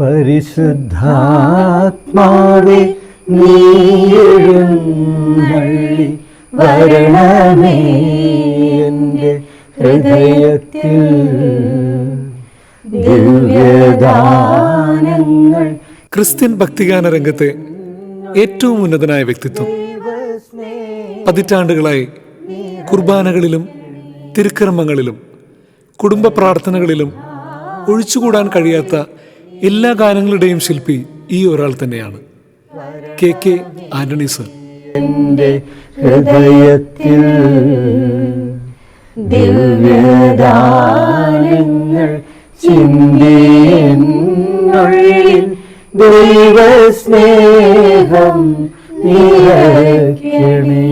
പരിശുദ്ധാത്മാവേ നീ എഴുന്നള്ളി വരണമേ എന്റെ ഹൃദയത്തിൽ. ദിവ്യദാനങ്ങൾ ക്രിസ്ത്യൻ ഭക്തിഗാന രംഗത്തെ ഏറ്റവും ഉന്നതനായ വ്യക്തിത്വം. പതിറ്റാണ്ടുകളായി കുർബാനകളിലും തിരുക്കർമ്മങ്ങളിലും കുടുംബ പ്രാർത്ഥനകളിലും ഒഴിച്ചുകൂടാൻ കഴിയാത്ത എല്ലാ ഗാനങ്ങളുടെയും ശില്പി ഈ ഒരാൾ തന്നെയാണ്. K K Antony sir. എന്റെ ഹൃദയത്തിൽ ദിവ്യദാനങ്ങൾ ദൈവസ്നേഹം നിറയ്ക്കണേ.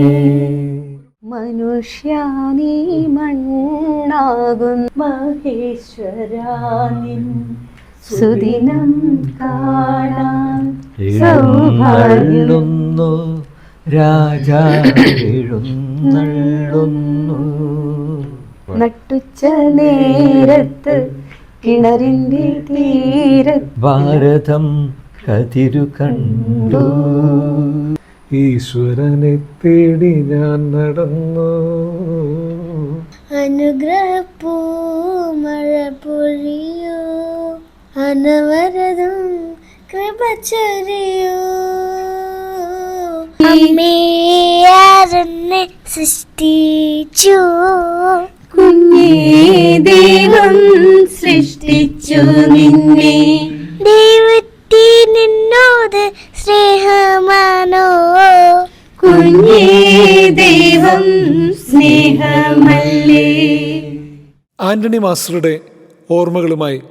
മനുഷ്യാനീ മണ്ണാകും മഹേശ്വരാനിൻ സുദിനം കാണാൻ സൗഭാഗ്യുന്നു എഴുന്നള്ളുന്നു രാജാ എഴുന്നള്ളുന്നു. നട്ടുച്ച നേരത്ത് കിണറിന്റെ തീര ഭാരതം കതിരു കണ്ടു. ഈശ്വരനെ തേടി ഞാൻ നടന്നു. അനുഗ്രഹപ്പൂ മഴ പൊഴിയൂ. അനവരതും കൃപ ചൊരിയൂ. അമ്മേ. ആരെന്നെ സൃഷ്ടിച്ചു. കുഞ്ഞേ ദൈവം സൃഷ്ടിച്ചു നിന്നെ. ദൈവത്തി നിന്നോട് സ്നേഹമാണോ? കുഞ്ഞേ ദൈവം സ്നേഹമല്ലേ? ആന്റണി മാസ്റ്ററുടെ ഓർമ്മകളുമായി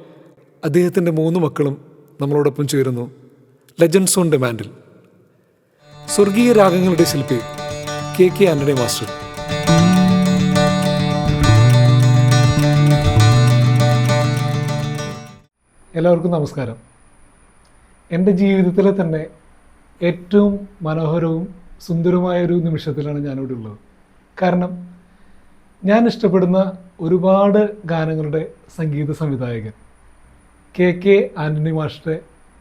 അദ്ദേഹത്തിന്റെ മൂന്ന് മക്കളും നമ്മളോടൊപ്പം ചേരുന്നു. ലെജൻസ് ഓൺ ഡിമാൻഡിൽ സ്വർഗീയ രാഗങ്ങളുടെ ശില്പി കെ കെ ആന്റണി മാസ്റ്റർ. എല്ലാവർക്കും നമസ്കാരം. എന്റെ ജീവിതത്തിലെ തന്നെ ഏറ്റവും മനോഹരവും സുന്ദരവുമായ ഒരു നിമിഷത്തിലാണ് ഞാനിവിടെ ഉള്ളത്. കാരണം ഞാൻ ഇഷ്ടപ്പെടുന്ന ഒരുപാട് ഗാനങ്ങളുടെ സംഗീത സംവിധായകൻ കെ കെ ആന്റണി മാഷ്ടെ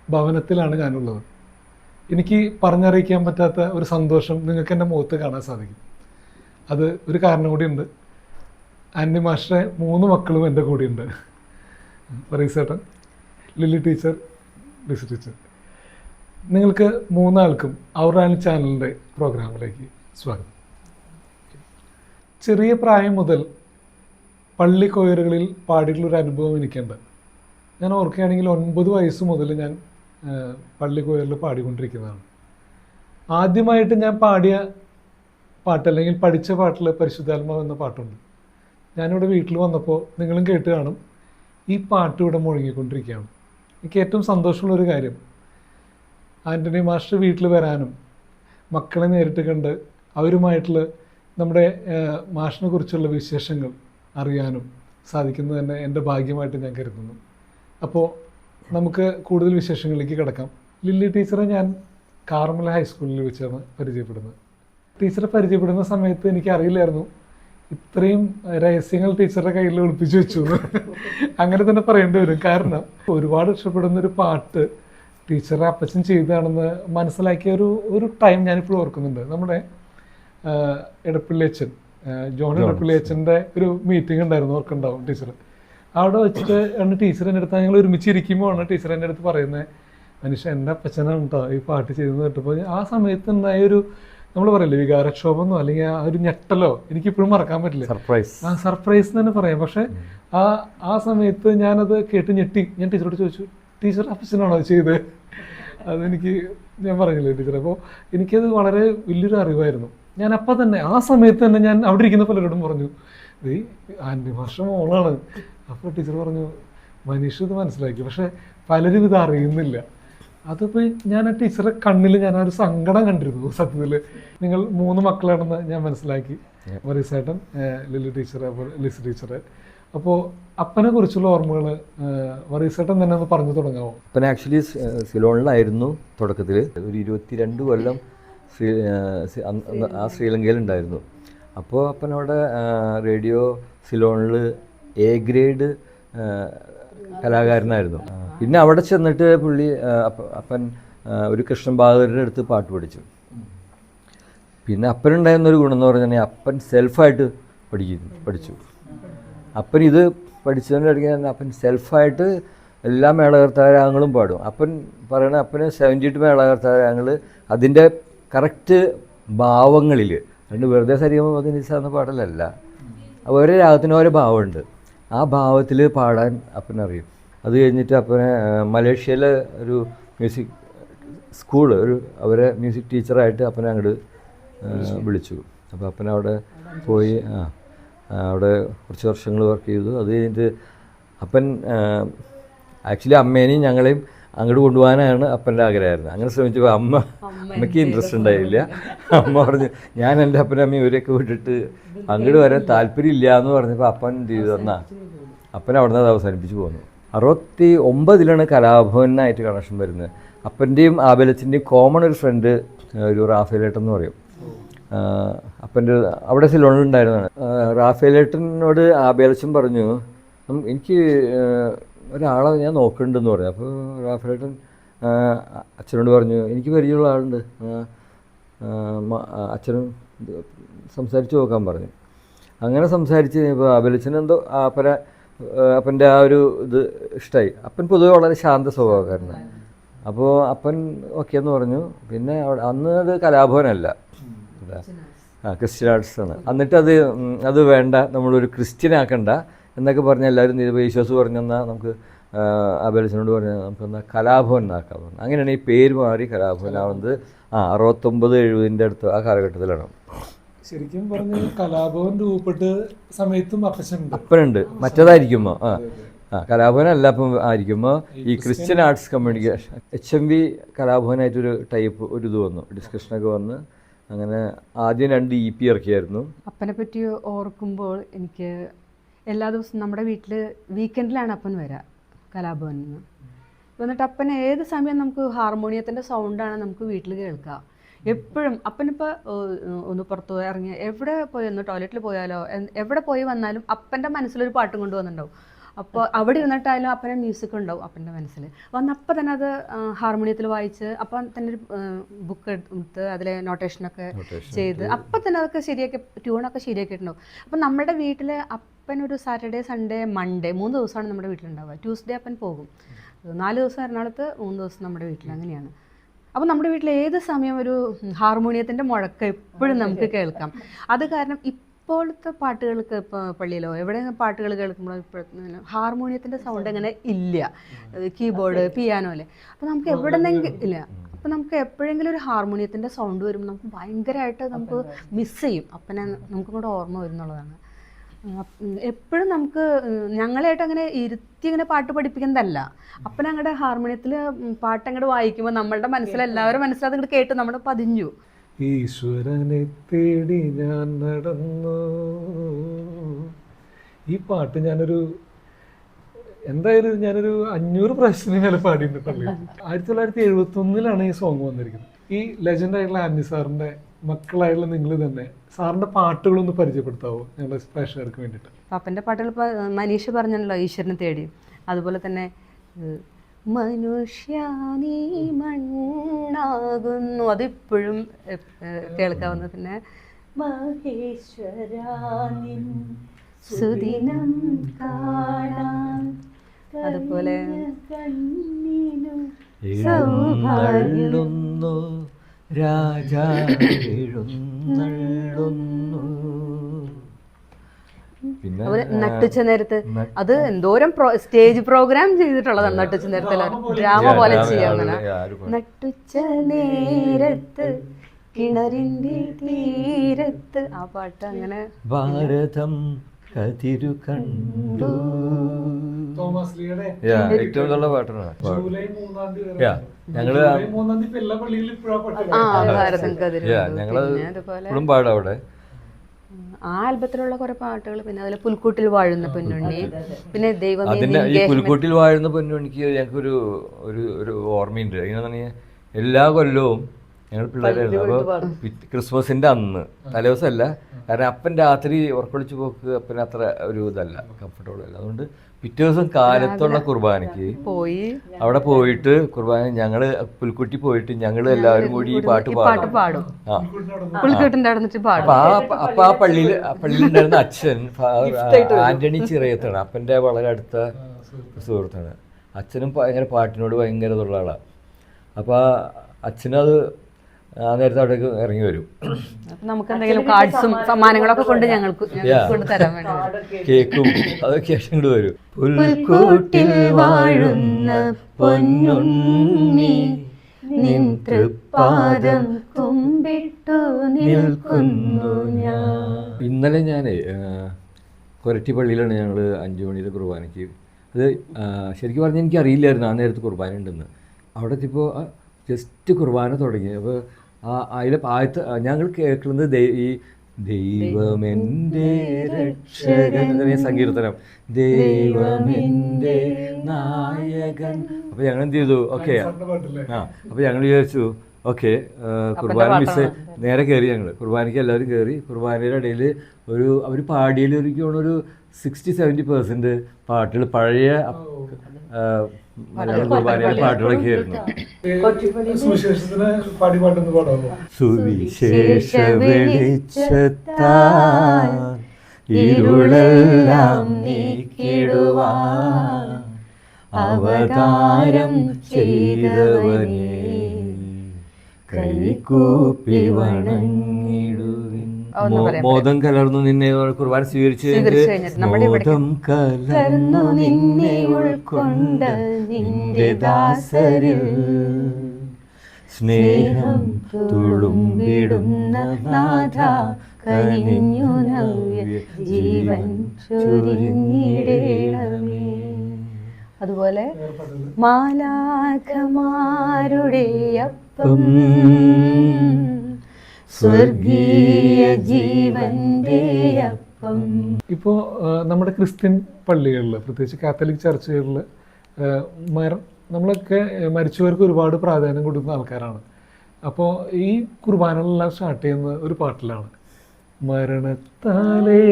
ഭവനത്തിലാണ് ഞാനുള്ളത്. എനിക്ക് പറഞ്ഞറിയിക്കാൻ പറ്റാത്ത ഒരു സന്തോഷം നിങ്ങൾക്ക് എന്റെ മുഖത്ത് കാണാൻ സാധിക്കും. അത് ഒരു കാരണം കൂടിയുണ്ട്. ആന്റണി മാഷ്ടെ മൂന്ന് മക്കളും എന്റെ കൂടെയുണ്ട്. പറയസേട്ടൻ ലില്ലി ടീച്ചർ ലിസി ടീച്ചർ. നിങ്ങൾക്ക് മൂന്നാൾക്കും ഔറാനി ചാനലിന്റെ പ്രോഗ്രാമിലേക്ക് സ്വാഗതം. ചെറിയ പ്രായം മുതൽ പള്ളി കൊയറുകളിൽ പാടിയിട്ടുള്ളൊരു അനുഭവം എനിക്കുണ്ട്. ഞാൻ ഓർക്കുകയാണെങ്കിൽ ഒൻപത് വയസ്സ് മുതൽ ഞാൻ ആ, പള്ളി കൊയറിൽ പാടിക്കൊണ്ടിരിക്കുന്നതാണ്. ആദ്യമായിട്ട് ഞാൻ പാടിയ പാട്ട് അല്ലെങ്കിൽ പഠിച്ച പാട്ടിൽ പരിശുദ്ധാത്മാവ് എന്ന പാട്ടുണ്ട്. ഞാനിവിടെ വീട്ടിൽ വന്നപ്പോൾ നിങ്ങളും കേട്ട് കാണും ഈ പാട്ട് ഇവിടെ മുഴങ്ങിക്കൊണ്ടിരിക്കുകയാണ്. എനിക്ക് ഏറ്റവും സന്തോഷമുള്ളൊരു കാര്യം ആന്റണി മാസ്റ്റർ വീട്ടിൽ വരാനും മക്കളെ നേരിട്ട് കണ്ട് അവരുമായിട്ടുള്ള നമ്മുടെ മാഷിനെ കുറിച്ചുള്ള വിശേഷങ്ങൾ അറിയാനും സാധിക്കുന്നത് തന്നെ എന്റെ ഭാഗ്യമായിട്ട് ഞാൻ കരുതുന്നു. അപ്പോൾ നമുക്ക് കൂടുതൽ വിശേഷങ്ങളിലേക്ക് കിടക്കാം. ലില്ലി ടീച്ചറെ ഞാൻ കാർമൽ ഹൈസ്കൂളിൽ വെച്ചാണ് പരിചയപ്പെടുന്നത്. ടീച്ചറെ പരിചയപ്പെടുന്ന സമയത്ത് എനിക്ക് അറിയില്ലായിരുന്നു ഇത്രയും രഹസ്യങ്ങൾ ടീച്ചറുടെ കയ്യിൽ ഒളിപ്പിച്ചു വെച്ചു അങ്ങനെ തന്നെ പറയേണ്ടി വരും. കാരണം ഒരുപാട് ഇഷ്ടപ്പെടുന്ന ഒരു പാട്ട് ടീച്ചറെ അപ്പച്ചൻ ചെയ്താണെന്ന് മനസ്സിലാക്കിയ ഒരു ഒരു ടൈം ഞാനിപ്പോൾ ഓർക്കുന്നുണ്ട്. നമ്മുടെ എടപ്പിള്ളി അച്ഛൻ ജോൺ എടപ്പള്ളി അച്ഛന്റെ ഒരു മീറ്റിംഗ് ഉണ്ടായിരുന്നു ഓർക്കുണ്ടാവും ടീച്ചർ അവിടെ വെച്ചിട്ട് ആണ് ടീച്ചർ എന്റെ അടുത്ത് ഞങ്ങൾ ഒരുമിച്ച് ഇരിക്കുമ്പോഴാണ് ടീച്ചർ എന്റെ അടുത്ത് പറയുന്നത് മനുഷ്യ എന്റെ അപ്പച്ചനാണ് കേട്ടോ ഈ പാട്ട് ചെയ്തെന്ന് കേട്ടപ്പോൾ ആ സമയത്ത് ഉണ്ടായ ഒരു നമ്മൾ പറയില്ലേ വികാരക്ഷോഭമെന്നോ അല്ലെങ്കിൽ ആ ഒരു ഞെട്ടലോ എനിക്കിപ്പോഴും മറക്കാൻ പറ്റില്ല. സർപ്രൈസ് ആ സർപ്രൈസ് എന്ന് തന്നെ പറയാം. പക്ഷെ ആ ആ സമയത്ത് ഞാനത് കേട്ട് ഞെട്ടി. ഞാൻ ടീച്ചറോട് ചോദിച്ചു ടീച്ചർ അപ്പച്ചനാണോ ചെയ്തത് അതെനിക്ക് ഞാൻ പറഞ്ഞില്ലേ ടീച്ചർ അപ്പോൾ എനിക്കത് വളരെ വലിയൊരു അറിവായിരുന്നു. ഞാൻ അപ്പം തന്നെ ആ സമയത്ത് തന്നെ ഞാൻ അവിടെ ഇരിക്കുന്ന പലരോടും പറഞ്ഞു ഈ ആന്റി മാഷ മോളാണ്. അപ്പോൾ ടീച്ചർ പറഞ്ഞു മനീഷ് ഇത് മനസ്സിലാക്കി. പക്ഷെ പലരും ഇത് അറിയുന്നില്ല. അതിപ്പോൾ ഞാൻ ആ ടീച്ചറെ കണ്ണിൽ ഞാൻ ആ ഒരു സങ്കടം കണ്ടിരുന്നു സത്യത്തിൽ നിങ്ങൾ മൂന്ന് മക്കളാണെന്ന് ഞാൻ മനസ്സിലാക്കി. മറീസേട്ടൻ ലില്ലി ടീച്ചർ അപ്പോൾ ലിസ് ടീച്ചർ. അപ്പോൾ അപ്പനെ കുറിച്ചുള്ള ഓർമ്മകൾ മറീസേട്ടൻ തന്നെ ഒന്ന് പറഞ്ഞു തുടങ്ങാമോ അപ്പൻ ആക്ച്വലി സിലോണിലായിരുന്നു തുടക്കത്തിൽ ഒരു ഇരുപത്തിരണ്ട് കൊല്ലം ശ്രീ ആ ശ്രീലങ്കയിലുണ്ടായിരുന്നു. അപ്പോൾ അപ്പനവിടെ റേഡിയോ സിലോണിൽ എ ഗ്രേഡ് കലാകാരനായിരുന്നു. പിന്നെ അവിടെ ചെന്നിട്ട് പുള്ളി അപ്പൻ ഒരു കൃഷ്ണൻ ബാഹുരുടെ അടുത്ത് പാട്ട് പഠിച്ചു. പിന്നെ അപ്പനുണ്ടായിരുന്ന ഒരു ഗുണം എന്ന് പറഞ്ഞാൽ അപ്പൻ സെൽഫായിട്ട് പഠിക്കുന്നു പഠിച്ചു. അപ്പൻ ഇത് പഠിച്ചതിന്റെ ഇടയ്ക്ക് അപ്പൻ സെൽഫായിട്ട് എല്ലാ മേളകർത്താരാങ്ങളും പാടും. അപ്പൻ പറയണ അപ്പന് സെവന്റി എയ്റ്റ് മേളകർത്താരാങ്ങൾ അതിന്റെ കറക്റ്റ് ഭാവങ്ങളിൽ രണ്ട് വെറുതെ സരിഗമ പതിനിസ എന്ന പാടലല്ല ഓരോ രാഗത്തിന് ഓരോ ഭാവമുണ്ട്. ആ ഭാവത്തിൽ പാടാൻ അപ്പനറിയും അത് കഴിഞ്ഞിട്ട് അപ്പനെ മലേഷ്യയിലെ ഒരു മ്യൂസിക് സ്കൂൾ ഒരു അവരെ മ്യൂസിക് ടീച്ചറായിട്ട് അപ്പനെ അങ്ങോട്ട് വിളിച്ചു. അപ്പോൾ അപ്പൻ അവിടെ പോയി ആ, അവിടെ കുറച്ച് വർഷങ്ങൾ വർക്ക് ചെയ്തു. അത് കഴിഞ്ഞിട്ട് അപ്പൻ ആക്ച്വലി അമ്മേനെയും ഞങ്ങളെയും അങ്ങോട്ട് കൊണ്ടുപോകാനാണ് അപ്പന്റെ ആഗ്രഹമായിരുന്നു അങ്ങനെ ശ്രമിച്ചപ്പോൾ അമ്മ അമ്മയ്ക്ക് ഇൻട്രസ്റ്റ് ഉണ്ടായില്ല. അമ്മ പറഞ്ഞു ഞാൻ എന്റെ അപ്പനും അമ്മയും ഇവരെയൊക്കെ വിട്ടിട്ട് അങ്ങോട്ട് വരാൻ താല്പര്യമില്ല എന്ന് പറഞ്ഞപ്പോൾ അപ്പൻ എന്ത് ചെയ്തു? തന്നാ അപ്പൻ അവിടെ നിന്ന് അത് അവസാനിപ്പിച്ച് പോന്നു. അറുപത്തി ഒമ്പതിലാണ് കലാഭവനായിട്ട് കണക്ഷൻ വരുന്നത്. അപ്പന്റെയും ആബലത്തിന്റെയും കോമൺ ഒരു ഫ്രണ്ട് ഒരു റാഫേലേട്ടൻ എന്ന് പറയും. അപ്പന്റെ അവിടെ സിലോണിലുണ്ടായിരുന്നതാണ് റാഫേലേട്ടനോട് ആബേലച്ചൻ പറഞ്ഞു എനിക്ക് ഒരാളെ ഞാൻ നോക്കുന്നുണ്ടെന്ന് പറഞ്ഞു അപ്പോൾ റാഫേലേട്ടൻ ആ, അച്ഛനോട് പറഞ്ഞു എനിക്ക് പരിചയമുള്ള ആളുണ്ട്. അച്ഛനും സംസാരിച്ച് നോക്കാൻ പറഞ്ഞു. അങ്ങനെ സംസാരിച്ച് കഴിഞ്ഞപ്പോൾ അബലച്ചൻ എന്തോ അപ്പന അപ്പന്റെ ആ ഒരു ഇത് ഇഷ്ടമായി അപ്പൻ പൊതുവെ വളരെ ശാന്ത സ്വഭാവക്കാരനാണ്. അപ്പോൾ അപ്പൻ ഓക്കെ എന്ന് പറഞ്ഞു. പിന്നെ അവിടെ അന്ന് അത് കലാഭവനല്ല. ആ ക്രിസ്ത്യൻ ആർട്സ് ആണ്. എന്നിട്ട് അത് അത് വേണ്ട നമ്മളൊരു ക്രിസ്ത്യൻ ആക്കണ്ട. എന്നൊക്കെ പറഞ്ഞ് എല്ലാവരും നിരപേശ്വാസ് പറഞ്ഞെന്നാൽ നമുക്ക് അബേലസിനോട് പറഞ്ഞാൽ നമുക്കെന്നാൽ കലാഭവൻ എന്നാക്കാൻ പറഞ്ഞു. അങ്ങനെയാണ് ഈ പേര് മാറി കലാഭവനാവുന്നത് ആ അറുപത്തൊമ്പത് എഴുപതിന്റെ അടുത്ത് ആ കാലഘട്ടത്തിലാണ്. ശരിക്കും പറഞ്ഞ കലാഭവൻ രൂപപ്പെട്ട് സമയത്തും അപ്പച്ചനുണ്ട്. അപ്പനുണ്ട്. മറ്റേതായിരിക്കുമ്പോൾ ആ ആ കലാഭവനല്ല അപ്പം ആയിരിക്കുമ്പോൾ ഈ Christian arts communication H M V കലാഭവനായിട്ടൊരു type ഒരു ഇത് വന്നു ഡിസ്കഷനൊക്കെ വന്ന്. അങ്ങനെ ആദ്യം രണ്ട് ഇ പി ഇറക്കിയായിരുന്നു. അപ്പനെ പറ്റി ഓർക്കുമ്പോൾ എനിക്ക് എല്ലാ ദിവസവും നമ്മുടെ വീട്ടിൽ വീക്കെൻഡിലാണ് അപ്പൻ വരിക കലാഭവനിൽ നിന്ന്. വന്നിട്ട് അപ്പൻ ഏത് സമയം നമുക്ക് ഹാർമോണിയത്തിന്റെ സൗണ്ടാണ് നമുക്ക് വീട്ടിൽ കേൾക്കുക എപ്പോഴും അപ്പനിപ്പോൾ ഒന്ന് പുറത്ത് പോയി ഇറങ്ങി എവിടെ പോയി ഒന്ന് ടോയ്ലറ്റിൽ പോയാലോ എവിടെ പോയി വന്നാലും അപ്പന്റെ മനസ്സിലൊരു പാട്ടും കൊണ്ടുവന്നിട്ടുണ്ടാവും അപ്പോൾ അവിടെ ഇരുന്നിട്ടായാലും അപ്പനെ മ്യൂസിക് ഉണ്ടാവും അപ്പന്റെ മനസ്സിൽ. വന്നപ്പോൾ തന്നെ അത് ഹാർമോണിയത്തിൽ വായിച്ച് അപ്പം തന്നെ ഒരു ബുക്ക് എടുത്ത് അതിലെ നോട്ടേഷനൊക്കെ ചെയ്ത്. അപ്പം തന്നെ അതൊക്കെ ശരിയാക്കി ട്യൂണൊക്കെ ശരിയാക്കിയിട്ടുണ്ടാവും. അപ്പം നമ്മുടെ വീട്ടിൽ അപ്പൻ ഒരു സാറ്റർഡേ സൺഡേ മൺഡേ മൂന്ന് ദിവസമാണ് നമ്മുടെ വീട്ടിലുണ്ടാവുക. ട്യൂസ്ഡേ അപ്പൻ പോകും. നാല് ദിവസം എറണാകുളത്ത് മൂന്ന് ദിവസം നമ്മുടെ വീട്ടിൽ അങ്ങനെയാണ്. അപ്പോൾ നമ്മുടെ വീട്ടിൽ ഏത് സമയം ഒരു ഹാർമോണിയത്തിന്റെ മുഴക്കം എപ്പോഴും നമുക്ക് കേൾക്കാം. അത് കാരണം ഇപ്പോഴത്തെ പാട്ടുകൾക്ക് ഇപ്പോൾ പള്ളിയിലോ? എവിടെ പാട്ടുകൾ കേൾക്കുമ്പോൾ ഇപ്പോഴത്തെ ഹാർമോണിയത്തിന്റെ സൗണ്ട് അങ്ങനെ ഇല്ല. കീബോർഡ് പിയാനോ അല്ലേ? അപ്പോൾ നമുക്ക് എവിടെന്നെങ്കിലും ഇല്ല. അപ്പോൾ നമുക്ക് എപ്പോഴെങ്കിലും ഒരു ഹാർമോണിയത്തിന്റെ സൗണ്ട് വരുമ്പോൾ നമുക്ക് ഭയങ്കരമായിട്ട് നമുക്ക് മിസ് ചെയ്യും. അപ്പനെ നമുക്ക് കൂടെ ഓർമ്മ വരുന്നുള്ളതാണ്. എപ്പോഴും നമുക്ക് ഞങ്ങളായിട്ട് അങ്ങനെ ഇരുത്തി ഇങ്ങനെ പാട്ട് പഠിപ്പിക്കുന്നതല്ല. അപ്പൻ അങ്ങടെ ഹാർമോണിയത്തിൽ പാട്ട് അങ്ങോട്ട് വായിക്കുമ്പോൾ നമ്മളുടെ മനസ്സിൽ എല്ലാവരും മനസ്സിൽ അത് കേട്ട് നമ്മൾ പതിഞ്ഞു. ഈശ്വരനെ തേടി ഞാൻ നടന്നു. ഈ പാട്ട് ഞാനൊരു എന്തായാലും ഞാനൊരു അഞ്ഞൂറ് പ്രാവശ്യത്തിന് മേലെ പാടിയിട്ടുണ്ടല്ലോ ആയിരത്തി തൊള്ളായിരത്തി എഴുപത്തി ഒന്നിലാണ് ഈ സോങ് വന്നിരിക്കുന്നത്. ഈ ലെജൻഡ് ആയിട്ടുള്ള സാറിന്റെ മക്കളായിട്ടുള്ള നിങ്ങൾ തന്നെ സാറിന്റെ പാട്ടുകളൊന്ന് പരിചയപ്പെടുത്താവോ ഞങ്ങളുടെ പ്രേക്ഷകർക്ക് വേണ്ടിയിട്ട്? പാപ്പന്റെ പാട്ടുകൾ മനീഷ് പറഞ്ഞല്ലോ ഈശ്വരനെ തേടി. അതുപോലെ തന്നെ ഏഹ്, മനുഷ്യാനീ മണ്ണാകുന്നു. അതിപ്പോഴും കേൾക്കാവുന്ന പിന്നെ മഹേശ്വരാനിൻ സുദിനം കാണാൻ അതുപോലെ എഴുന്നള്ളുന്നു. രാജാ എഴുന്നള്ളുന്നു പിന്നെ നട്ടുച്ച നേരത്ത് അത് എന്തോരം സ്റ്റേജ് പ്രോഗ്രാം ചെയ്തിട്ടുള്ളതാണ് നട്ടുച്ച നേരത്തിൽ ഡ്രാമ പോലെ ചെയ്യാവുന്ന നട്ടുച്ച നേരത്ത് കിണറിന്റെ തീരത്ത് ആ പാട്ട് അങ്ങനെ. ഭാരതം കതിരു കണ്ടു. ഏറ്റവും നല്ല പാട്ടാണ്. ഞങ്ങൾ ഞങ്ങൾ ഇപ്പോഴും പാടാം അവിടെ. ആ ആൽബത്തിലുള്ള കുറെ പാട്ടുകൾ പിന്നെ അതിലെ പുൽക്കൂട്ടിൽ വാഴുന്ന പൊന്നുണ്ണി. പിന്നെ ദൈവം അതിന്റെ ഈ പുൽക്കൂട്ടിൽ വാഴുന്ന പൊന്നുണ്ണിക്ക് ഞങ്ങൾക്കൊരു ഒരു ഒരു ഓർമ്മയുണ്ട്. എങ്ങനെയാണെന്ന് എല്ലാ കൊല്ലവും ഞങ്ങൾ പിള്ളേരായിരുന്നു അപ്പോൾ ക്രിസ്മസിന്റെ അന്ന് തലേദിവസമല്ല കാരണം അപ്പൻ രാത്രി ഉറക്കൊളിച്ച് പോക്ക് അപ്പൻ അത്ര ഒരു ഇതല്ല കംഫർട്ടബിൾ അല്ല. അതുകൊണ്ട് പിറ്റേ ദിവസം കാലത്തുള്ള കുർബാനയ്ക്ക് പോയി. അവിടെ പോയിട്ട് കുർബാന ഞങ്ങൾ പുൽക്കുട്ടി പോയിട്ട് ഞങ്ങൾ എല്ലാവരും കൂടി ഈ പാട്ട് പാട്ട് പാടും. അപ്പൊ ആ അപ്പൊ പള്ളിയിൽ പള്ളിയിലുണ്ടായിരുന്ന അച്ഛൻ ആന്റണി ചിറയത്താണ്. അപ്പന്റെ വളരെ അടുത്ത സുഹൃത്താണ്. അച്ഛനും ഭയങ്കര പാട്ടിനോട് ഭയങ്കര ഉള്ള ആളാണ് അപ്പോൾ അച്ഛനത് നേരത്തെ അവിടേക്ക് ഇറങ്ങി വരും. നമുക്ക് എന്തെങ്കിലും കാർഡ്സും സമ്മാനങ്ങളൊക്കെ കൊണ്ട് ഞങ്ങൾക്ക് ഞങ്ങൾക്ക് കൊണ്ട് തരാൻ വേണ്ടി കേക്കും. അതൊക്കെ അങ്ങോട്ട് വരും. പുൽക്കൂട്ടിൽ വാഴുന്ന പൊന്നുണ്ണി നിൻ തൃപ്പാദം തുമ്പിട്ടു നിൽക്കുന്നു ഞാൻ. ഇന്നലെ ഞാൻ കൊരട്ടി പള്ളിയിലാണ് ഞങ്ങൾ അഞ്ചു മണിയുടെ കുർബാനയ്ക്ക്. അത് ശരിക്കും പറഞ്ഞാൽ എനിക്ക് അറിയില്ലായിരുന്നു ആ നേരത്ത് കുർബാന ഉണ്ടെന്ന്. അവിടെ എത്തിയപ്പോൾ ജസ്റ്റ് കുർബാന തുടങ്ങി. അപ്പോൾ ആ അതിലെ ആദ്യത്തെ ഞങ്ങൾ കേൾക്കുന്നത് ഈ ദൈവമെന്റെ രക്ഷകൻ എന്ന സങ്കീർത്തനം. ദൈവമെന്റെ നായകൻ. അപ്പൊ ഞങ്ങൾ എന്ത് ചെയ്തു? ഓക്കെ. ആ അപ്പൊ ഞങ്ങൾ വിചാരിച്ചു ഓക്കെ കുർബാന മിസ് നേരെ കയറി ഞങ്ങൾ കുർബാനയ്ക്ക് എല്ലാവരും കയറി കുർബാനയുടെ ഇടയിൽ ഒരു അവർ പാടിയതിൽ ഒരു സിക്സ്റ്റി സെവന്റി പെർസെന്റ് പാട്ടുകൾ പഴയ സുവിശേഷ വെളിച്ചത്താൽ ഇരുളെല്ലാം നീക്കിടുവാൻ അവതാരം ചെയ്തവനെ. കൈകൂപ്പി പറയാൻ ബോധം കലർന്നു നിന്നെ കുർബാന സ്വീകരിച്ചു ബോധം കലർന്നു നിന്നെ ഉൾക്കൊണ്ട നിന്റെ ദാസരിൽ സ്നേഹം തുളുമ്പിടുന്ന നാഥ കനിഞ്ഞു നവ്യ ജീവൻ ചൊരിഞ്ഞിടേണമേ. അതുപോലെ മാലാഖമാരുടെ അപ്പം സ്വർഗീയ ജീവന്റെ അപ്പം ഇപ്പോൾ നമ്മുടെ ക്രിസ്ത്യൻ പള്ളികളിൽ പ്രത്യേകിച്ച് കാത്തലിക് ചർച്ചുകളിൽ നമ്മളൊക്കെ മരിച്ചവർക്ക് ഒരുപാട് പ്രാധാന്യം കൊടുക്കുന്ന ആൾക്കാരാണ്. അപ്പോൾ ഈ കുർബാനകളെല്ലാം സ്റ്റാർട്ട് ചെയ്യുന്ന ഒരു പാട്ടിലാണ്. മരണത്താലേ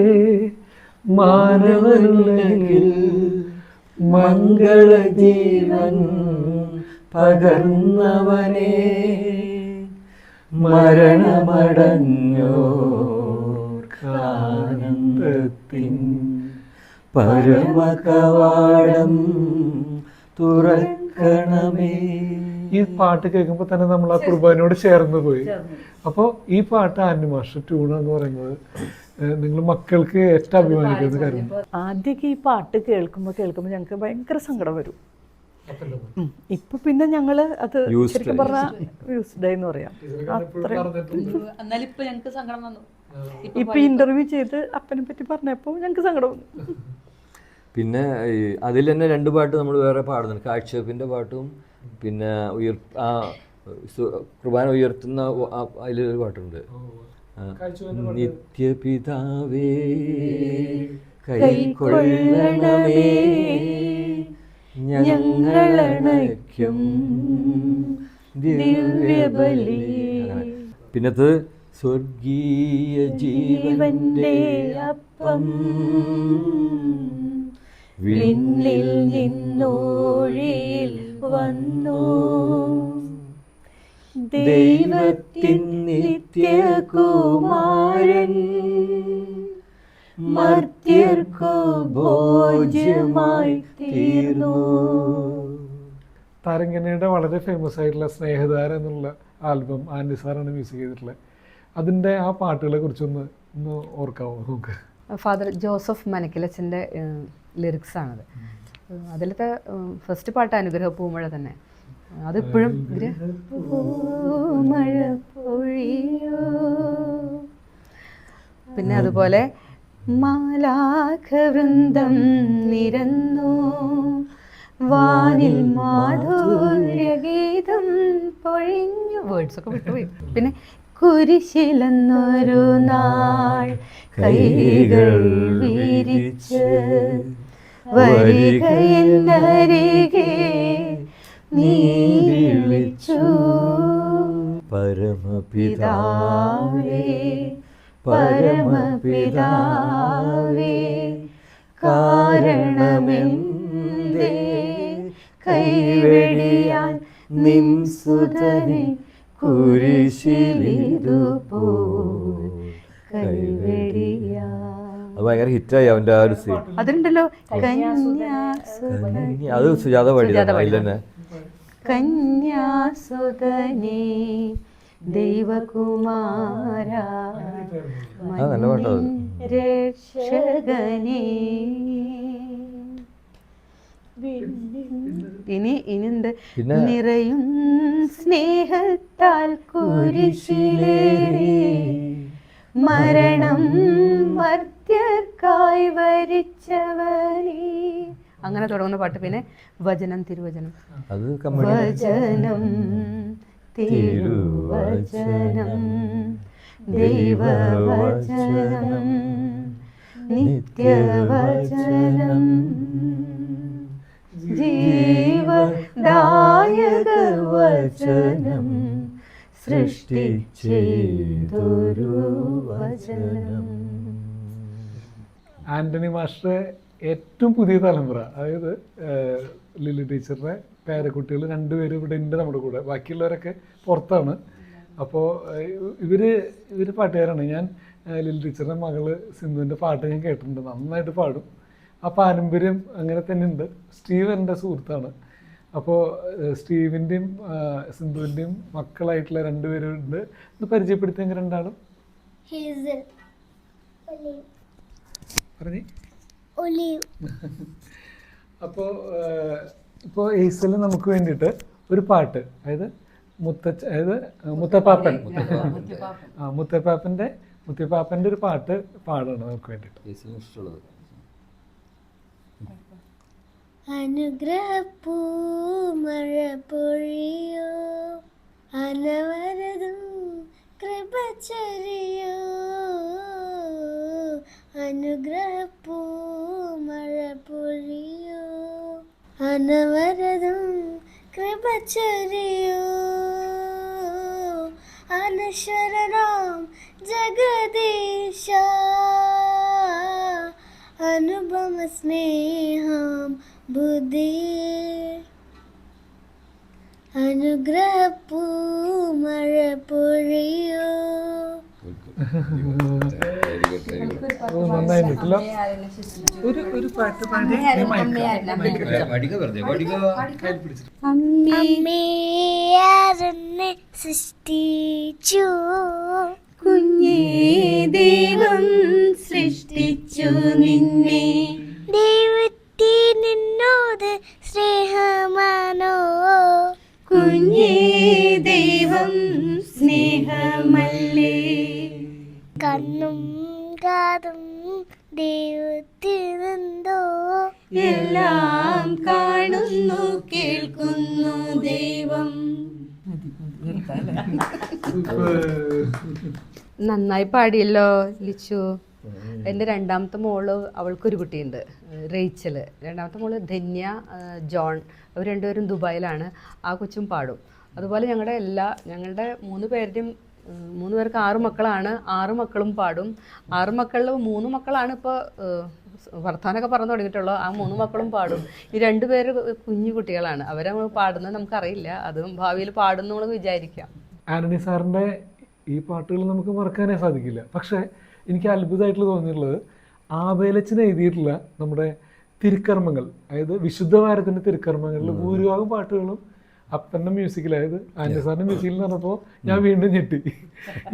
മാനവനുലകിൽ മംഗളജീവൻ പകർന്നവനെ. മരണമടഞ്ഞോർക്കാനന്ദത്തിൻ പരമകവാടം തുറക്കണമേ. ഈ പാട്ട് കേൾക്കുമ്പോൾ തന്നെ നമ്മൾ ആ കുർബാനയോട് ചേർന്ന് പോയി. അപ്പോൾ ഈ പാട്ട് ആന്റിമാഷ ട്യൂൺ എന്ന് പറയുന്നത് നിങ്ങൾ മക്കൾക്ക് ഏറ്റവും അഭിമാനിക്കുന്ന കാര്യം. ആദ്യമൊക്കെ ഈ പാട്ട് കേൾക്കുമ്പോൾ കേൾക്കുമ്പോൾ ഞങ്ങൾക്ക് ഭയങ്കര സങ്കടം വരും. ഇപ്പൊ പിന്നെ ഞങ്ങൾ അത് ശരിക്കും പറഞ്ഞാൽ യൂസ്ഡ് എന്ന് പറയാം. എന്നാലും ഇപ്പൊ ഞങ്ങൾക്ക് സങ്കടം വന്നു. ഇപ്പൊ ഇന്റർവ്യൂ ചെയ്ത് അപ്പനെ പറ്റി പറഞ്ഞപ്പോ ഞങ്ങൾക്ക് സങ്കടം വന്നു. പിന്നെ അതിൽ തന്നെ രണ്ട് പാട്ട് നമ്മൾ വേറെ പാടുന്നുണ്ട്. കാഴ്ചവെപ്പിന്റെ പാട്ടും പിന്നെ ഉയർ ആ കുർബാന ഉയർത്തുന്ന അതിലൊരു പാട്ടുണ്ട്. നിത്യപിതാവേ നിത്യപിതാവേ കൈക്കൊള്ളണമേ. ഞങ്ങളണയ്ക്കും ദിവ്യബലി. പിന്നത് സ്വർഗീയ ജീവന്റെ അപ്പം വിണ്ണിൽ നിന്നോഴിയിൽ വന്നു. ദൈവത്തിൻ നിത്യകുമാരൻ മർത്യർക്കു ഭോജ്യമായി തീർന്നു. താരങ്കനയുടെ വളരെ ഫേമസ് ആയിട്ടുള്ള സ്നേഹധാര എന്നുള്ള ആൽബം ആൻഡി സാറാണ് മ്യൂസിക് ചെയ്തിട്ടുള്ളത്. അതിന്റെ ആ പാട്ടുകളെ കുറിച്ചൊന്ന് ഒന്ന് ഓർക്കാവോ നമുക്ക്? ഫാദർ ജോസഫ് മനക്കിലച്ചന്റെ ലിറിക്സ് ആണത്. അതിലത്തെ ഫസ്റ്റ് പാട്ട് അനുഗ്രഹ പൂമഴ തന്നെ. അതിപ്പോഴും പിന്നെ അതുപോലെ മാലാഖവൃന്ദം നിരന്നു. വാനിൽ മാധുര്യഗീതം പൊഴിഞ്ഞു. വേർഡ്സ് ഒക്കെ വിട്ടുപോയി. പിന്നെ കുരിശിലെന്നൊരു നാൾ കൈകൾ വിരിച്ച് വരികയെന്നരികേ നീ വിളിച്ചു. പരമപിതാ പിതാവേ പരമപിതാവേ കാരണമെന്തേ? കൈവെടിയാൻ നിൻ സുതനെ കുരിശിലിതുപോ കൈവെടിയാ അത് ഭയങ്കര ഹിറ്റായി അവന്റെ ആ ഒരു സീൻ. അതുണ്ടല്ലോ അത് സുജാത വഴി അതിൽ. തന്നെ. കന്യാസുതനെ ദൈവകുമാര രക്ഷകനേ ഇനി ഇനിണ്ട് നിറയും സ്നേഹത്താൽ കുരിശിലേറി. മരണം മർത്യർക്കായി വരിച്ചവനേ. അങ്ങനെ തുടങ്ങുന്ന പാട്ട്. പിന്നെ വചനം തിരുവചനം. വചനം തിരുവചനം ദൈവവചനം നിത്യവചനം. ജീവദായക വചനം സൃഷ്ടിച്ചേതൊരു വചനം. ആന്റണി മാസ്റ്റർ ഏറ്റവും പുതിയ തലമുറ. അതായത് ലില്ലി ലിലി ടീച്ചറുടെ പേരക്കുട്ടികൾ രണ്ടുപേരും ഇവിടെ ഉണ്ട് നമ്മുടെ കൂടെ. ബാക്കിയുള്ളവരൊക്കെ പുറത്താണ്. അപ്പോൾ ഇവർ ഇവർ പാട്ടുകാരാണ്. ഞാൻ ലിൽ ടീച്ചറിന്റെ മകൾ മകൾ സിന്ധുവിന്റെ പാട്ട് ഞാൻ കേട്ടിട്ടുണ്ട്. നന്നായിട്ട് പാടും. ആ പാരമ്പര്യം അങ്ങനെ തന്നെ ഉണ്ട്. സ്റ്റീവ് എന്റെ സുഹൃത്താണ് അപ്പോൾ സ്റ്റീവിന്റെയും സിന്ധുവിന്റെയും മക്കളായിട്ടുള്ള രണ്ടുപേരും ഉണ്ട്. ഒന്ന് പരിചയപ്പെടുത്തിയെങ്കിൽ രണ്ടാളും. പറഞ്ഞേ. അപ്പോൾ ഇപ്പോൾ ഏസൽ നമുക്ക് വേണ്ടിയിട്ട് ഒരു പാട്ട് അതായത് മുത്ത അതായത് മുത്തപ്പാപ്പൻ. ആ മുത്തപ്പാപ്പന്റെ മുത്തപ്പാപ്പന്റെ ഒരു പാട്ട് പാടണം നമുക്ക് വേണ്ടിയിട്ട്. ഇഷ്ടമുള്ളത്. അനുഗ്രഹപ്പൂ മഴ പൊഴിയോ? അനവരതും കൃപ ചൊരിയോ? അനുഗ്രഹപ്പൂ മഴ പൊഴിയോ? അനവരതും കൃപ ചൊരിയോ. അനശ്വരനാം ജഗദീശ. അനുപമ സ്നേഹം ബുദ്ധി അനുഗ്രഹപ്പൂ മഴ പൊഴിയോ. ഓ, നന്നായിട്ടുണ്ടല്ലോ ഒരു ഒരു പാട്ട് പാടി. അമ്മയാരെന്നെ സൃഷ്ടിച്ചു. കുഞ്ഞേ ദൈവം സൃഷ്ടിച്ചു നിന്നെ. ദൈവത്തി നിന്നോട് സ്നേഹമാണോ കുഞ്ഞേ ദൈവം സ്നേഹമല്ലേ? കണ്ണും കാതും ദൈവത്തിനെന്തോ. എല്ലാം കാണുന്നു കേൾക്കുന്നു ദൈവം. നന്നായി പാടിയല്ലോ ലിച്ചു. എന്റെ രണ്ടാമത്തെ മോൾ അവൾക്കൊരു കുട്ടിയുണ്ട് റേച്ചൽ രണ്ടാമത്തെ മോൾ ധന്യ ജോൺ. അവർ രണ്ടുപേരും ദുബായിലാണ്. ആ കൊച്ചും പാടും. അതുപോലെ ഞങ്ങളുടെ എല്ലാ ഞങ്ങളുടെ മൂന്ന് പേരുടെയും മൂന്ന് പേർക്ക് ആറ് മക്കളാണ്. ആറ് മക്കളും പാടും. ആറ് മക്കളിൽ മൂന്ന് മക്കളാണ് ഇപ്പോൾ വർത്താനൊക്കെ പറഞ്ഞു തുടങ്ങിയിട്ടുള്ളൂ. ആ മൂന്ന് മക്കളും പാടും. ഈ രണ്ട് പേര് കുഞ്ഞു കുട്ടികളാണ്. അവരെ നമ്മൾ പാടുന്നത് നമുക്കറിയില്ല. അതും ഭാവിയിൽ പാടും നമ്മൾ വിചാരിക്കാം. ആന്റണി സാറിന്റെ ഈ പാട്ടുകൾ നമുക്ക് മറക്കാനേ സാധിക്കില്ല. പക്ഷേ എനിക്ക് അത്ഭുതമായിട്ട് തോന്നിയിട്ടുള്ളത് ആബേലച്ചൻ എഴുതിയിട്ടുള്ള നമ്മുടെ തിരുക്കർമ്മങ്ങൾ. അതായത് വിശുദ്ധ ഭാരതിന്റെ തിരുക്കർമ്മങ്ങളിൽ ഭൂരിഭാഗം പാട്ടുകളും അപ്പന്റെ മ്യൂസിക്കിലായത് ആന്റെ സാറിന്റെ മ്യൂസിക്കിൽ എന്ന് പറഞ്ഞപ്പോൾ ഞാൻ വീണ്ടും ഞെട്ടി.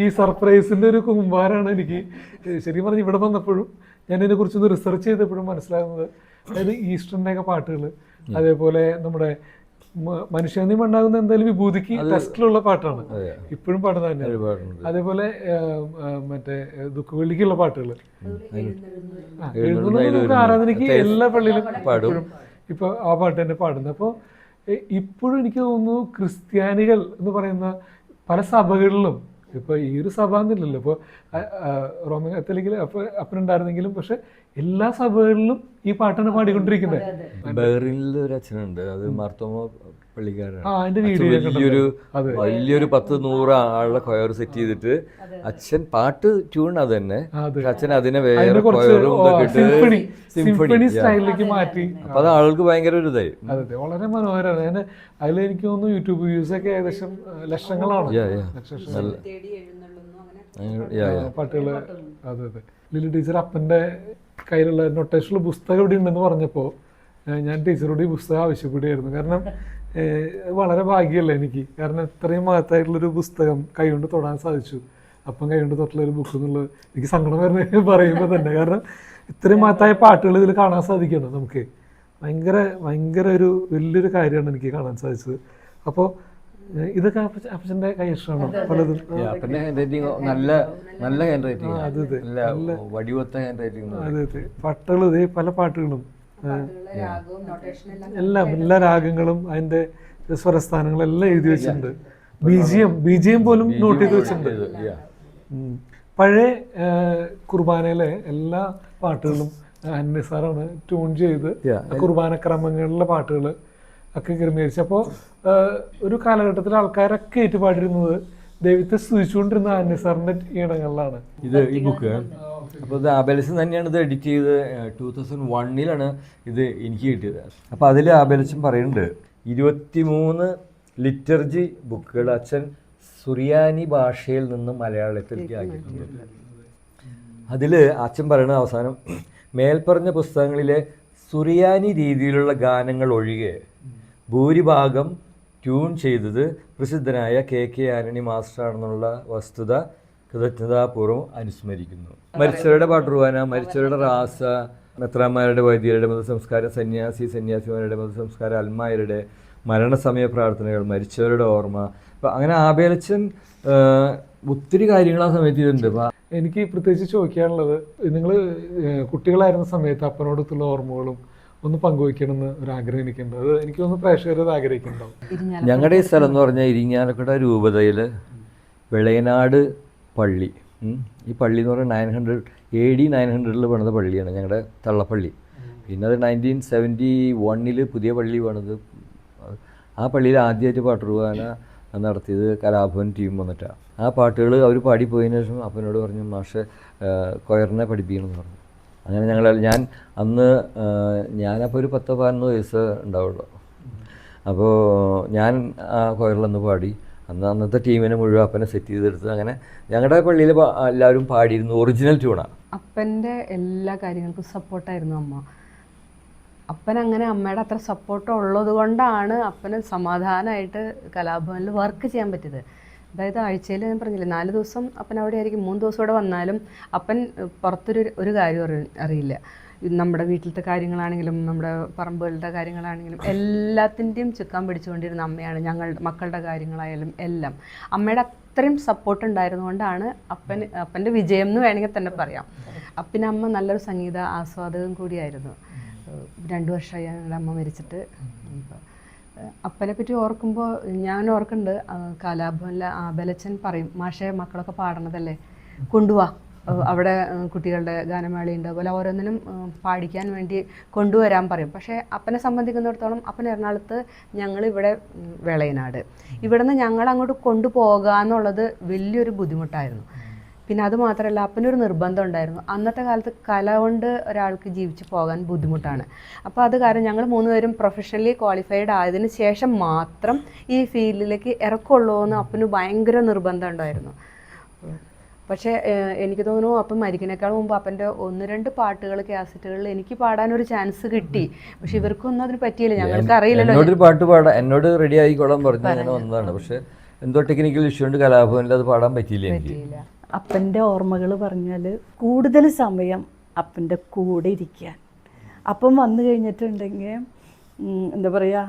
ഈ സർപ്രൈസിന്റെ ഒരു കുമ്പാരാണ് എനിക്ക്. ശരിക്കും പറഞ്ഞ് ഇവിടെ വന്നപ്പോഴും ഞാൻ ഇതിനെക്കുറിച്ചൊന്ന് റിസർച്ച് ചെയ്തപ്പോഴും മനസ്സിലാകുന്നത്. അതായത് ഈസ്റ്ററിന്റെയൊക്കെ പാട്ടുകൾ അതേപോലെ നമ്മുടെ മനുഷ്യനെ മനുഷ്യനിയം ഉണ്ടാകുന്ന എന്തായാലും വിഭൂതിക്ക് ടെസ്റ്റിലുള്ള പാട്ടാണ്. ഇപ്പോഴും തന്നെയാണ് ഒരുപാടുണ്ട്. അതേപോലെ മറ്റേ ദുഃഖവെള്ളിക്കുള്ള പാട്ടുകൾ എഴുതുന്നത് ആരാധനയ്ക്ക് എല്ലാ പള്ളിയിലും ഇപ്പൊ ആ പാട്ട് തന്നെ പാടുന്നത്. അപ്പോൾ ഇപ്പോഴും എനിക്ക് തോന്നുന്നു ക്രിസ്ത്യാനികൾ എന്ന് പറയുന്ന പല സഭകളിലും ഇപ്പൊ ഈ ഒരു സഭ എന്നില്ലല്ലോ ഇപ്പോൾ റോമൻ കത്തോലിക്കൽ അപ്പൊ അപ്പനുണ്ടായിരുന്നെങ്കിലും പക്ഷെ എല്ലാ സഭകളിലും ഈ പാട്ടാണ് പാടിക്കൊണ്ടിരിക്കുന്നത്. ബഹ്റിനിൽ ഒരു അച്ഛനുണ്ട് അത് മാർത്തോമ വലിയൊരു വലിയൊരു പത്ത് നൂറ് ആളുടെ കൊയർ സെറ്റ് ചെയ്തിട്ട് അച്ഛൻ പാട്ട് ട്യൂൺ അത് തന്നെ. അച്ഛൻ അതിനെ വേറെ കൊയറും സിംഫണി. സ്റ്റൈലിലേക്ക് മാറ്റി. അപ്പൊ അത് ആളുകൾക്ക് ഭയങ്കര ഒരു ഇതായി. അതെ വളരെ മനോഹരമാണ്. ഞാൻ അതിൽ എനിക്ക് തോന്നുന്നു യൂട്യൂബ് വ്യൂസ് ഒക്കെ ഏകദേശം ലക്ഷങ്ങളാണ്. പാട്ടുകൾ അതെ അതെ. ലിലി ടീച്ചർ അപ്പന്റെ കയ്യിലുള്ള നൊട്ടേഷനിൽ പുസ്തകം ഇവിടെ ഉണ്ടെന്ന് പറഞ്ഞപ്പോൾ ഞാൻ ടീച്ചറോട് ഈ പുസ്തകം ആവശ്യപ്പെടുകയായിരുന്നു. കാരണം വളരെ ഭാഗ്യമല്ല എനിക്ക്. കാരണം ഇത്രയും മഹത്തായിട്ടുള്ളൊരു പുസ്തകം കൈകൊണ്ട് തൊടാൻ സാധിച്ചു. അപ്പം കൈകൊണ്ട് തൊട്ടുള്ള ഒരു ബുക്ക് എന്നുള്ളത് എനിക്ക് സങ്കടം വരുന്ന പറയുമ്പോൾ തന്നെ. കാരണം ഇത്രയും മഹത്തായ പാട്ടുകൾ ഇതിൽ കാണാൻ സാധിക്കണം നമുക്ക്? ഭയങ്കര ഭയങ്കര ഒരു വലിയൊരു കാര്യമാണ് എനിക്ക് കാണാൻ സാധിച്ചത്. അപ്പോൾ ഇതൊക്കെ പലതും. ഹാൻഡ് റൈറ്റിംഗ് നല്ല നല്ല ഹാൻഡ് റൈറ്റിംഗ് അതെ, അതെ. നല്ല വടിവത്ത ഹാൻഡ് റൈറ്റിംഗ് അതെ അതെ. പാട്ടുകൾ പല പാട്ടുകളും എല്ലാം എല്ലാ രാഗങ്ങളും അതിന്റെ സ്വരസ്ഥാനങ്ങളും എല്ലാം എഴുതി വെച്ചിട്ടുണ്ട്. ബീജിയം ബീജിയം പോലും നോട്ട് ചെയ്ത് വെച്ചിട്ടുണ്ട്. പഴയ കുർബാനയിലെ എല്ലാ പാട്ടുകളും അന്യ സാറാണ് ട്യൂൺ ചെയ്ത്. കുർബാന ക്രമങ്ങളിലെ പാട്ടുകൾ ഒക്കെ ക്രമീകരിച്ചു. അപ്പോൾ ഒരു കാലഘട്ടത്തിൽ ആൾക്കാരൊക്കെ ഏറ്റുപാടിരുന്നത് ദൈവത്തെ സ്തുതിച്ചുകൊണ്ടിരുന്ന അന്യ സാറിന്റെ ഈണങ്ങളിലാണ് ഇത് ഈ ബുക്ക് അപ്പോൾ ഇത് ആബലസ് തന്നെയാണ് ഇത് എഡിറ്റ് ചെയ്ത് ടൂ തൗസൻഡ് വണ്ണിലാണ് ഇത് എനിക്ക് കിട്ടിയത്. അപ്പോൾ അതിൽ ആബലസും പറയുന്നുണ്ട് ഇരുപത്തിമൂന്ന് ലിറ്റർജി ബുക്കുകൾ അച്ഛൻ സുറിയാനി ഭാഷയിൽ നിന്ന് മലയാളത്തിലേക്ക് ആക്കിയിട്ടുണ്ട് അതിൽ അച്ഛൻ പറയുന്ന അവസാനം മേൽപ്പറഞ്ഞ പുസ്തകങ്ങളിലെ സുറിയാനി രീതിയിലുള്ള ഗാനങ്ങൾ ഒഴികെ ഭൂരിഭാഗം ട്യൂൺ ചെയ്തത് പ്രസിദ്ധനായ കെ കെ ആന്റണി മാസ്റ്ററാണെന്നുള്ള വസ്തുത കൃതജ്ഞതാപൂർവം അനുസ്മരിക്കുന്നു. മരിച്ചവരുടെ പാട്ടുറുവാന മരിച്ചവരുടെ റാസ മെത്രാന്മാരുടെ വൈദികരുടെ മതസംസ്കാരം സന്യാസി സന്യാസിമാരുടെ മതസംസ്കാരം അൽമായരുടെ മരണസമയ പ്രാർത്ഥനകൾ മരിച്ചവരുടെ ഓർമ്മ. അപ്പം അങ്ങനെ ആബേലച്ചൻ ഒത്തിരി കാര്യങ്ങൾ ആ സമയത്ത് ചെയ്തിട്ടുണ്ട്. അപ്പം എനിക്ക് പ്രത്യേകിച്ച് ചോദിക്കാനുള്ളത് നിങ്ങൾ കുട്ടികളായിരുന്ന സമയത്ത് അപ്പനോടൊത്തുള്ള ഓർമ്മകളും ഒന്ന് പങ്കുവയ്ക്കണമെന്ന് ഒരു ആഗ്രഹം എനിക്കുണ്ട്. അത് എനിക്ക് തോന്നുന്നു പ്രേക്ഷകർ അത് ആഗ്രഹിക്കുന്നുണ്ടാവും. ഞങ്ങളുടെ ഈ സ്ഥലം എന്ന് പറഞ്ഞാൽ ഇരിങ്ങാലക്കുട രൂപതയിൽ വിളയനാട് പള്ളി. ഈ പള്ളി എന്ന് പറഞ്ഞാൽ nine hundred A D nine ഹൺഡ്രഡിൽ പണിത പള്ളിയാണ് ഞങ്ങളുടെ തള്ളപ്പള്ളി. പിന്നെ അത് നയന്റീൻ സെവന്റി വണ്ണിൽ പുതിയ പള്ളി പണിത്. ആ പള്ളിയിൽ ആദ്യമായിട്ട് പാട്ടുറുവാന നടത്തിയത് കലാഭവൻ ടീം വന്നിട്ടാണ് ആ പാട്ടുകൾ അവർ പാടിപ്പോയതിനു ശേഷം അപ്പനോട് പറഞ്ഞു മാഷെ കൊയറിനെ പഠിപ്പിക്കണമെന്ന് പറഞ്ഞു. അങ്ങനെ ഞങ്ങൾ ഞാൻ അന്ന് ഞാനപ്പോൾ ഒരു പത്തോ പതിനൊന്ന് വയസ്സ് ഉണ്ടാവുള്ളൂ. അപ്പോൾ ഞാൻ ആ കൊയറിലൊന്ന് പാടി. അന്ന് അന്നത്തെ ടീമിനെ മുഴുവൻ അപ്പനെ സെറ്റ് ചെയ്തെടുത്ത് അങ്ങനെ ഞങ്ങളുടെ പള്ളിയിൽ എല്ലാവരും പാടിയിരുന്നു. ഒറിജിനൽ ട്യൂണാണ് അപ്പന്റെ എല്ലാ കാര്യങ്ങൾക്കും സപ്പോർട്ടായിരുന്നു അമ്മ. അപ്പൻ അങ്ങനെ അമ്മയുടെ അത്ര സപ്പോർട്ട് ഉള്ളത് കൊണ്ടാണ് അപ്പന് സമാധാനമായിട്ട് കലാഭവനിൽ വർക്ക് ചെയ്യാൻ പറ്റിയത്. അതായത് ആഴ്ചയിൽ ഞാൻ പറഞ്ഞില്ലേ നാല് ദിവസം അപ്പൻ അവിടെ ആയിരിക്കും മൂന്ന് ദിവസം ഇവിടെ വന്നാലും അപ്പൻ പുറത്തൊരു ഒരു കാര്യം അറി- അറിയില്ല. നമ്മുടെ വീട്ടിലത്തെ കാര്യങ്ങളാണെങ്കിലും നമ്മുടെ പറമ്പുകളുടെ കാര്യങ്ങളാണെങ്കിലും എല്ലാത്തിന്റെയും ചുക്കാൻ പിടിച്ചുകൊണ്ടിരുന്ന അമ്മയാണ് ഞങ്ങളുടെ മക്കളുടെ കാര്യങ്ങളായാലും എല്ലാം. അമ്മയുടെ അത്രയും സപ്പോർട്ട് ഉണ്ടായിരുന്നുകൊണ്ടാണ് അപ്പൻ അപ്പന്റെ വിജയം എന്ന് വേണമെങ്കിൽ തന്നെ പറയാം. അപ്പിന് അമ്മ നല്ലൊരു സംഗീത ആസ്വാദകം കൂടിയായിരുന്നു. രണ്ടു വർഷമായി ഞങ്ങളുടെ അമ്മ മരിച്ചിട്ട്. അപ്പനെ പറ്റി ഓർക്കുമ്പോൾ ഞാൻ ഓർക്കുന്നുണ്ട് കലാഭവനിലെ ആബലച്ചൻ പറയും മാഷെ മക്കളൊക്കെ പാടണതല്ലേ? കൊണ്ടുവാ. അവിടെ കുട്ടികളുടെ ഗാനമേള ഉണ്ട്. അതുപോലെ ഓരോന്നിനും പാടിക്കാൻ വേണ്ടി കൊണ്ടുവരാൻ പറയും. പക്ഷേ അപ്പനെ സംബന്ധിക്കുന്നിടത്തോളം അപ്പൻ എറണാകുളത്ത് ഞങ്ങളിവിടെ വെളയനാട്. ഇവിടെ നിന്ന് ഞങ്ങൾ അങ്ങോട്ട് കൊണ്ടുപോകാന്നുള്ളത് വലിയൊരു ബുദ്ധിമുട്ടായിരുന്നു. പിന്നെ അത് മാത്രമല്ല അപ്പനൊരു നിർബന്ധം ഉണ്ടായിരുന്നു. അന്നത്തെ കാലത്ത് കല കൊണ്ട് ഒരാൾക്ക് ജീവിച്ചു പോകാൻ ബുദ്ധിമുട്ടാണ്. അപ്പോൾ അത് കാരണം ഞങ്ങൾ മൂന്നുപേരും പ്രൊഫഷണലി ക്വാളിഫൈഡ് ആയതിനു ശേഷം മാത്രം ഈ ഫീൽഡിലേക്ക് ഇറക്കുള്ളൂ എന്ന് അപ്പന് ഭയങ്കര നിർബന്ധം ഉണ്ടായിരുന്നു. പക്ഷേ എനിക്ക് തോന്നുന്നു അപ്പം മരിക്കുന്നേക്കാൾ മുമ്പ് അപ്പന്റെ ഒന്ന് രണ്ട് പാട്ടുകൾ കാസറ്റുകളിൽ എനിക്ക് പാടാനൊരു ചാൻസ് കിട്ടി. പക്ഷെ ഇവർക്കൊന്നും അതിന് പറ്റിയില്ല. ഞങ്ങൾക്ക് അറിയില്ലല്ലോ. എന്നോട് പാട്ട് പാടാൻ എന്നോട് റെഡി ആയിക്കോളാൻ പറഞ്ഞു അങ്ങനെ വന്നതാണ്. പക്ഷെ എന്തോ ടെക്നിക്കൽ ഇഷ്യൂ ഉണ്ട് കലാഭവനിൽ അത് പാടാൻ പറ്റിയില്ല എനിക്ക്. അപ്പന്റെ ഓർമ്മകൾ പറഞ്ഞാൽ കൂടുതൽ സമയം അപ്പന്റെ കൂടെ ഇരിക്കാൻ. അപ്പം വന്നു കഴിഞ്ഞിട്ടുണ്ടെങ്കിൽ എന്താ പറയുക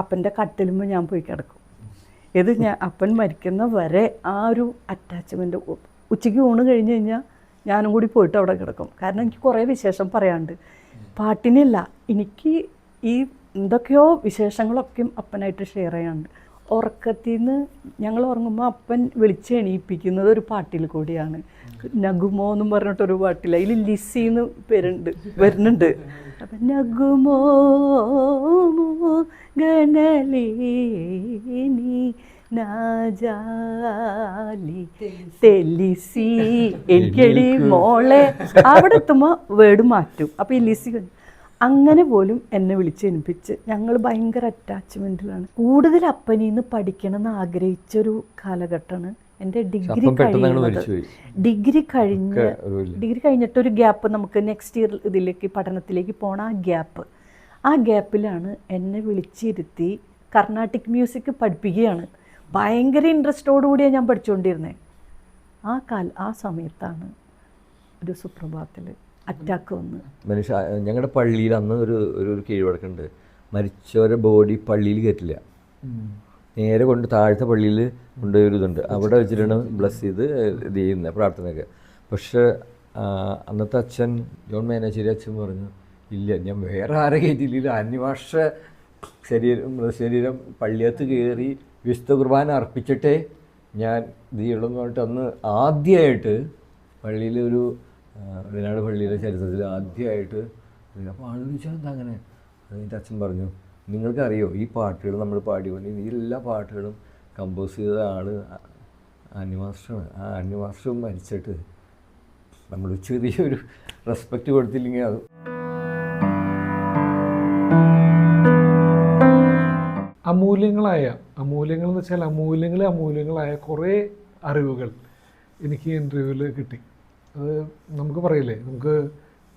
അപ്പന്റെ കട്ടിലുമ്പോൾ ഞാൻ പോയി കിടക്കും. ഇത് ഞാൻ അപ്പൻ മരിക്കുന്ന വരെ ആ ഒരു അറ്റാച്ച്മെന്റ് ഉച്ചയ്ക്ക് ഊണ് കഴിഞ്ഞ് കഴിഞ്ഞാൽ ഞാനും കൂടി പോയിട്ട് അവിടെ കിടക്കും. കാരണം എനിക്ക് കുറേ വിശേഷം പറയാണ്ട് പാട്ടിനില്ല എനിക്ക് ഈ എന്തൊക്കെയോ വിശേഷങ്ങളൊക്കെയും അപ്പനായിട്ട് ഷെയർ ചെയ്യാനുണ്ട്. ഉറക്കത്തിൽ നിന്ന് ഞങ്ങൾ ഉറങ്ങുമ്പോൾ അപ്പൻ വിളിച്ച് എണീപ്പിക്കുന്നത് ഒരു പാട്ടിൽ കൂടിയാണ്. നഗുമോ എന്നും പറഞ്ഞിട്ടൊരു പാട്ടില്ല. അതിൽ ലിസി എന്ന് പേരുണ്ട് വരുന്നുണ്ട്. അപ്പം നഗുമോ ഗണലേനി നാജാലി തെലിസി എനിക്കടി മോളെ. അവിടെ എത്തുമ്പോൾ വേർഡ് മാറ്റും. അപ്പോൾ ഈ ലിസി കണ്ടു. അങ്ങനെ പോലും എന്നെ വിളിച്ചെനിപ്പിച്ച് ഞങ്ങൾ ഭയങ്കര അറ്റാച്ച്മെന്റിലാണ് കൂടുതൽ അപ്പനീന്ന് പഠിക്കണം എന്ന് ആഗ്രഹിച്ചൊരു കാലഘട്ടമാണ് എന്റെ ഡിഗ്രി കഴിഞ്ഞത്. കഴിയുന്നത് ഡിഗ്രി കഴിഞ്ഞ് ഡിഗ്രി കഴിഞ്ഞിട്ടൊരു ഗ്യാപ്പ് നമുക്ക് നെക്സ്റ്റ് ഇയർ ഇതിലേക്ക് പഠനത്തിലേക്ക് പോണ ആ ഗ്യാപ്പ്. ആ ഗ്യാപ്പിലാണ് എന്നെ വിളിച്ചിരുത്തി കർണാട്ടിക് മ്യൂസിക് പഠിപ്പിക്കുകയാണ്. ഭയങ്കര ഇൻട്രസ്റ്റോടുകൂടിയാണ് ഞാൻ പഠിച്ചുകൊണ്ടിരുന്നത് ആ കാൽ ആ സമയത്താണ് ഒരു സുപ്രഭാതത്തിൽ അറ്റാക്ക് വന്ന് മനുഷ്യ ഞങ്ങളുടെ പള്ളിയിൽ അന്ന് ഒരു ഒരു കീഴ്വഴക്കുണ്ട്. മരിച്ചവരെ ബോഡി പള്ളിയിൽ കയറ്റില്ല നേരെ കൊണ്ട് താഴത്തെ പള്ളിയിൽ കൊണ്ടുപോയി ഒരു ഇതുണ്ട്. അവിടെ വെച്ചിട്ടാണ് ബ്ലസ് ചെയ്ത് ഇത് ചെയ്യുന്നത് പ്രാർത്ഥനയൊക്കെ. പക്ഷേ അന്നത്തെ അച്ഛൻ ജോൺ മേനാശ്ശേരി അച്ഛൻ പറഞ്ഞു ഇല്ല ഞാൻ വേറെ ആരെ കയറ്റിയില്ല അന്യഭാഷ ശരീരം മൃതശരീരം പള്ളിയത്ത് കയറി വിശുദ്ധ കുർബാന അർപ്പിച്ചിട്ടേ ഞാൻ ഇത് ചെയ്യണമെന്ന് പറഞ്ഞിട്ട് അന്ന് ആദ്യമായിട്ട് പള്ളിയിൽ ഒരു വയനാട് പള്ളിയിലെ ചരിത്രത്തിൽ ആദ്യമായിട്ട് അപ്പോൾ ആളുകൾ ചോദിച്ചാൽ എന്താ അങ്ങനെ എന്റെ അച്ഛൻ പറഞ്ഞു നിങ്ങൾക്കറിയോ ഈ പാട്ടുകൾ നമ്മൾ പാടിക്കൊണ്ട് ഈ എല്ലാ പാട്ടുകളും കമ്പോസ് ചെയ്ത ആൾ അന്യമാസ്റ്ററാണ് ആ അന്യമാസ്റ്റർ മരിച്ചിട്ട് നമ്മൾ ചെറിയൊരു റെസ്പെക്റ്റ് കൊടുത്തില്ലെങ്കിൽ അത് അമൂല്യങ്ങളായ അമൂല്യങ്ങൾ എന്ന് വെച്ചാൽ അമൂല്യങ്ങൾ അമൂല്യങ്ങളായ കുറേ അറിവുകൾ എനിക്ക് ഇന്റർവ്യൂവിൽ കിട്ടി. അത് നമുക്ക് പറയില്ലേ നമുക്ക്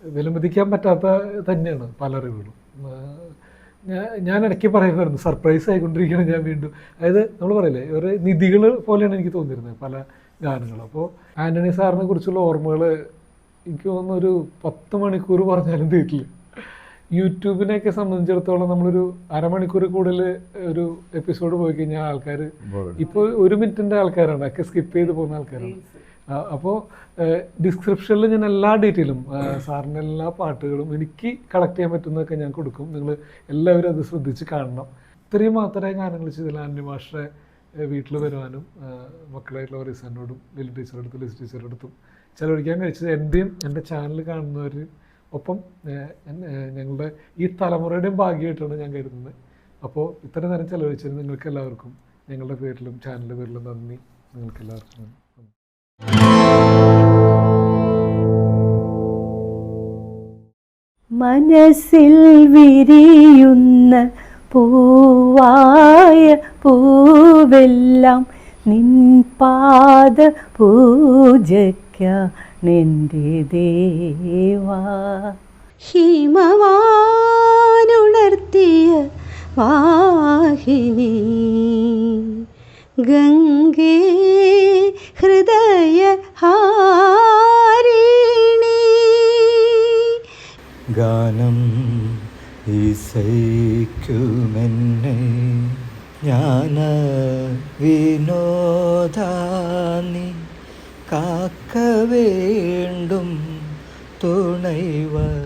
വിലമതിക്കാൻ പറ്റാത്ത തന്നെയാണ് പല അറിവുകളും. ഞാൻ ഞാൻ ഇടയ്ക്ക് പറയുമായിരുന്നു സർപ്രൈസ് ആയിക്കൊണ്ടിരിക്കുകയാണ് ഞാൻ വീണ്ടും. അതായത് നമ്മൾ പറയില്ലേ ഒരു നിധികൾ പോലെയാണ് എനിക്ക് തോന്നിയിരുന്നത് പല ഗാനങ്ങളും. അപ്പോൾ ആന്റണി സാറിനെ കുറിച്ചുള്ള ഓർമ്മകൾ എനിക്ക് തോന്നുന്നു ഒരു പത്ത് മണിക്കൂർ പറഞ്ഞാലും തീരില്ല. യൂട്യൂബിനെയൊക്കെ സംബന്ധിച്ചിടത്തോളം നമ്മളൊരു അരമണിക്കൂർ കൂടുതൽ ഒരു എപ്പിസോഡ് പോയി കഴിഞ്ഞാൽ ആൾക്കാർ ഇപ്പോൾ ഒരു മിനിറ്റിന്റെ ആൾക്കാരാണ് ഒക്കെ സ്കിപ്പ് ചെയ്ത് പോകുന്ന ആൾക്കാരാണ്. അപ്പോൾ ഡിസ്ക്രിപ്ഷനിൽ ഞാൻ എല്ലാ ഡീറ്റെയിലും സാറിന്റെ എല്ലാ പാട്ടുകളും എനിക്ക് കളക്ട് ചെയ്യാൻ പറ്റുന്നതൊക്കെ ഞാൻ കൊടുക്കും. നിങ്ങൾ എല്ലാവരും അത് ശ്രദ്ധിച്ച് കാണണം. ഇത്രയും മാത്രമേ ഗാനങ്ങൾ ചെയ്തില്ല അന്യമാഷെ വീട്ടിൽ വരുവാനും മക്കളായിട്ടുള്ള റിസാനോടും ലിലി ടീച്ചറുടെ അടുത്തും ലിസ് ടീച്ചറുടെ ചിലവഴിക്കാൻ കഴിച്ചത് എന്റെയും എന്റെ ചാനൽ കാണുന്നവർ ഒപ്പം ഞങ്ങളുടെ ഈ തലമുറയുടെയും ഭാഗ്യമായിട്ടാണ് ഞാൻ കരുതുന്നത്. അപ്പോൾ ഇത്ര നേരം ചിലവഴിച്ചതിന് നിങ്ങൾക്ക് എല്ലാവർക്കും ഞങ്ങളുടെ പേരിലും ചാനലിന്റെ പേരിലും നന്ദി. നിങ്ങൾക്ക് എല്ലാവർക്കും മനസ്സിൽ വിരിയുന്ന പൂവായ പൂവെല്ലാം നിൻ പാദ പൂജയ്ക്കാണെന്റെ ദേവാ. ഹിമവാനുണർത്തിയ വാഹിനി. ഗംഗേ ഹൃദയ ഹാരിണി. ഗാനം ഇസൈക്കുമെന്നെ ജ്ഞാന വിനോദാനി കാക്ക വേണ്ടും തുണൈവ